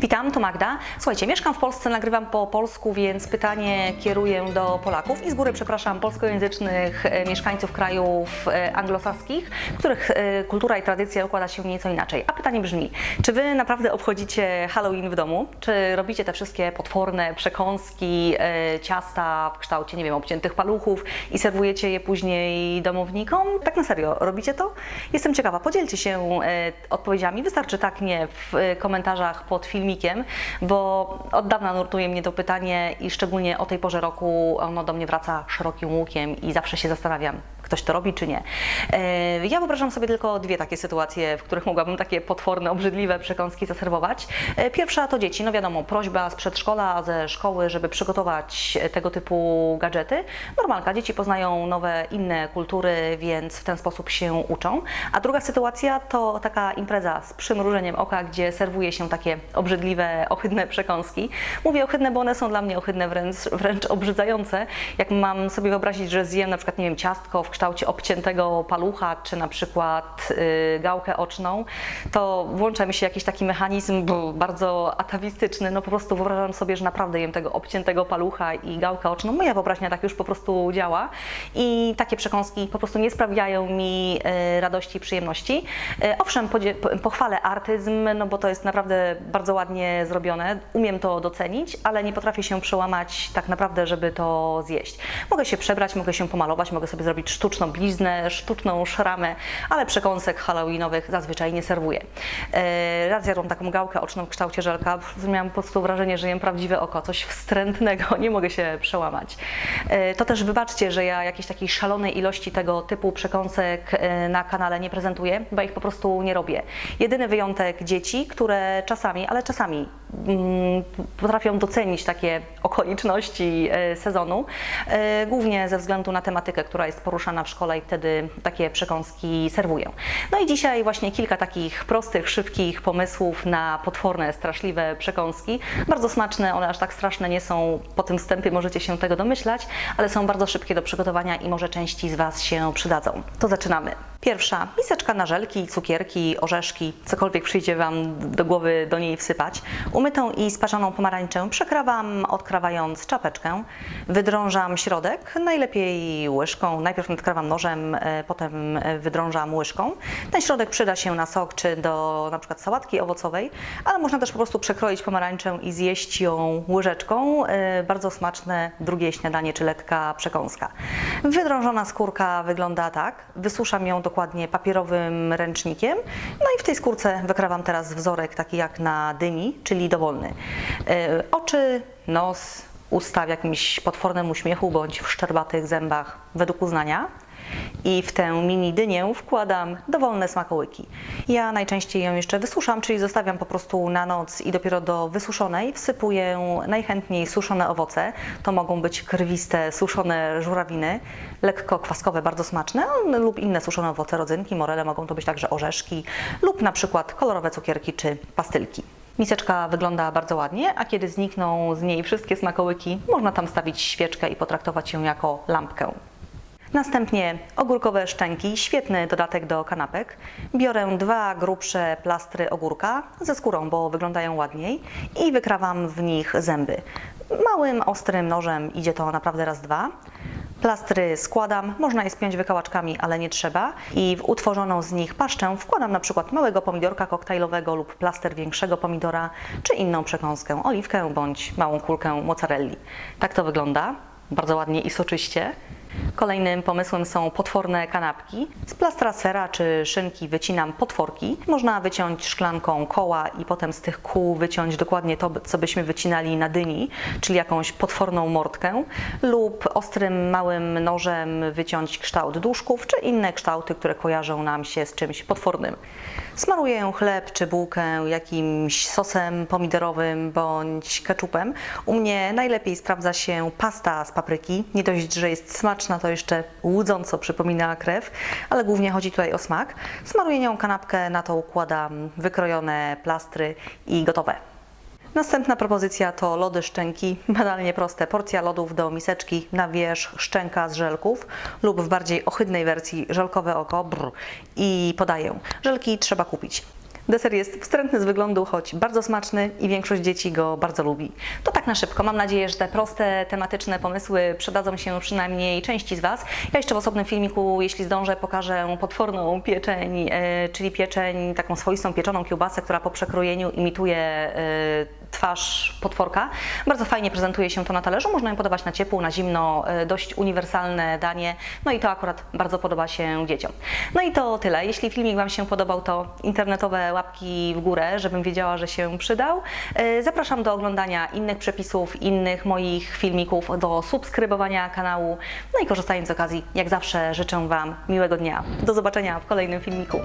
Witam, to Magda. Słuchajcie, mieszkam w Polsce, nagrywam po polsku, więc pytanie kieruję do Polaków i z góry przepraszam polskojęzycznych e, mieszkańców krajów e, anglosaskich, których e, kultura i tradycja układa się nieco inaczej. A pytanie brzmi, czy Wy naprawdę obchodzicie Halloween w domu? Czy robicie te wszystkie potworne przekąski, ciasta w kształcie, nie wiem, obciętych paluchów i serwujecie je później domownikom? Tak na serio, robicie to? Jestem ciekawa, podzielcie się odpowiedziami. Wystarczy tak nie w komentarzach pod filmikiem, bo od dawna nurtuje mnie to pytanie i szczególnie o tej porze roku ono do mnie wraca szerokim łukiem i zawsze się zastanawiam, ktoś to robi czy nie. E, Ja wyobrażam sobie tylko dwie takie sytuacje, w których mogłabym takie potworne, obrzydliwe przekąski zaserwować. E, Pierwsza to dzieci, no wiadomo, prośba z przedszkola, ze szkoły, żeby przygotować tego typu gadżety. Normalka, dzieci poznają nowe, inne kultury, więc w ten sposób się uczą. A druga sytuacja to taka impreza z przymrużeniem oka, gdzie serwuje się takie obrzydliwe, ohydne przekąski. Mówię ohydne, bo one są dla mnie ohydne, wręcz, wręcz obrzydzające. Jak mam sobie wyobrazić, że zjem na przykład, nie wiem, ciastko w kształcie obciętego palucha, czy na przykład y, gałkę oczną, to włącza mi się jakiś taki mechanizm bardzo atawistyczny. No po prostu wyobrażam sobie, że naprawdę jem tego obciętego palucha i gałkę oczną. Moja wyobraźnia tak już po prostu działa i takie przekąski po prostu nie sprawiają mi y, radości i przyjemności. Y, Owszem, pochwalę artyzm, no bo to jest naprawdę bardzo ładnie zrobione. Umiem to docenić, ale nie potrafię się przełamać tak naprawdę, żeby to zjeść. Mogę się przebrać, mogę się pomalować, mogę sobie zrobić sztuczną bliznę, sztuczną szramę, ale przekąsek halloweenowych zazwyczaj nie serwuję. E, Raz jadłam taką gałkę oczną w kształcie żelka, miałam po prostu wrażenie, że jem prawdziwe oko, coś wstrętnego, nie mogę się przełamać. E, To też wybaczcie, że ja jakiejś takiej szalonej ilości tego typu przekąsek e, na kanale nie prezentuję, bo ich po prostu nie robię. Jedyny wyjątek dzieci, które czasami, ale czasami potrafią docenić takie okoliczności e, sezonu, e, głównie ze względu na tematykę, która jest poruszana w szkole i wtedy takie przekąski serwuję. No i dzisiaj właśnie kilka takich prostych, szybkich pomysłów na potworne, straszliwe przekąski. Bardzo smaczne, one aż tak straszne nie są, po tym wstępie możecie się tego domyślać, ale są bardzo szybkie do przygotowania i może części z Was się przydadzą. To zaczynamy. Pierwsza, miseczka na żelki, cukierki, orzeszki, cokolwiek przyjdzie Wam do głowy do niej wsypać. Umytą i spaczoną pomarańczę przekrawam, odkrawając czapeczkę. Wydrążam środek, najlepiej łyżką. Najpierw nadkrawam nożem, e, potem e, wydrążam łyżką. Ten środek przyda się na sok czy do na przykład sałatki owocowej, ale można też po prostu przekroić pomarańczę i zjeść ją łyżeczką. E, Bardzo smaczne drugie śniadanie czy lekka przekąska. Wydrążona skórka wygląda tak. Wysuszam ją dokładnie papierowym ręcznikiem. No i w tej skórce wykrawam teraz wzorek taki jak na dyni, czyli dowolny. E, Oczy, nos, usta w jakimś potwornym uśmiechu bądź w szczerbatych zębach według uznania. I w tę mini dynię wkładam dowolne smakołyki. Ja najczęściej ją jeszcze wysuszam, czyli zostawiam po prostu na noc i dopiero do wysuszonej wsypuję najchętniej suszone owoce. To mogą być krwiste, suszone żurawiny, lekko kwaskowe, bardzo smaczne, lub inne suszone owoce, rodzynki, morele, mogą to być także orzeszki lub na przykład kolorowe cukierki czy pastylki. Miseczka wygląda bardzo ładnie, a kiedy znikną z niej wszystkie smakołyki, można tam stawić świeczkę i potraktować ją jako lampkę. Następnie ogórkowe szczęki, świetny dodatek do kanapek. Biorę dwa grubsze plastry ogórka ze skórą, bo wyglądają ładniej i wykrawam w nich zęby. Małym, ostrym nożem idzie to naprawdę raz, dwa. Plastry składam, można je spiąć wykałaczkami, ale nie trzeba. I w utworzoną z nich paszczę wkładam na przykład małego pomidorka koktajlowego lub plaster większego pomidora, czy inną przekąskę, oliwkę bądź małą kulkę mozzarelli. Tak to wygląda, bardzo ładnie i soczyście. Kolejnym pomysłem są potworne kanapki. Z plastra sera czy szynki wycinam potworki. Można wyciąć szklanką koła i potem z tych kół wyciąć dokładnie to, co byśmy wycinali na dyni, czyli jakąś potworną mordkę, lub ostrym, małym nożem wyciąć kształt duszków, czy inne kształty, które kojarzą nam się z czymś potwornym. Smaruję chleb czy bułkę jakimś sosem pomidorowym bądź ketchupem. U mnie najlepiej sprawdza się pasta z papryki. Nie dość, że jest smaczna, to jeszcze łudząco przypomina krew, ale głównie chodzi tutaj o smak. Smaruję nią kanapkę, na to układam wykrojone plastry i gotowe. Następna propozycja to lody szczęki. Banalnie proste. Porcja lodów do miseczki na wierzch szczęka z żelków lub w bardziej ohydnej wersji żelkowe oko brr, i podaję. Żelki trzeba kupić. Deser jest wstrętny z wyglądu, choć bardzo smaczny i większość dzieci go bardzo lubi. To tak na szybko. Mam nadzieję, że te proste, tematyczne pomysły przydadzą się przynajmniej części z Was. Ja jeszcze w osobnym filmiku, jeśli zdążę, pokażę potworną pieczeń, e, czyli pieczeń, taką swoistą pieczoną kiełbasę, która po przekrojeniu imituje e, twarz potworka. Bardzo fajnie prezentuje się to na talerzu. Można ją podawać na ciepło, na zimno. e, Dość uniwersalne danie. No i to akurat bardzo podoba się dzieciom. No i to tyle. Jeśli filmik Wam się podobał, to internetowe łapki w górę, żebym wiedziała, że się przydał. E, Zapraszam do oglądania innych przepisów, innych moich filmików, do subskrybowania kanału. No i korzystając z okazji, jak zawsze życzę Wam miłego dnia. Do zobaczenia w kolejnym filmiku.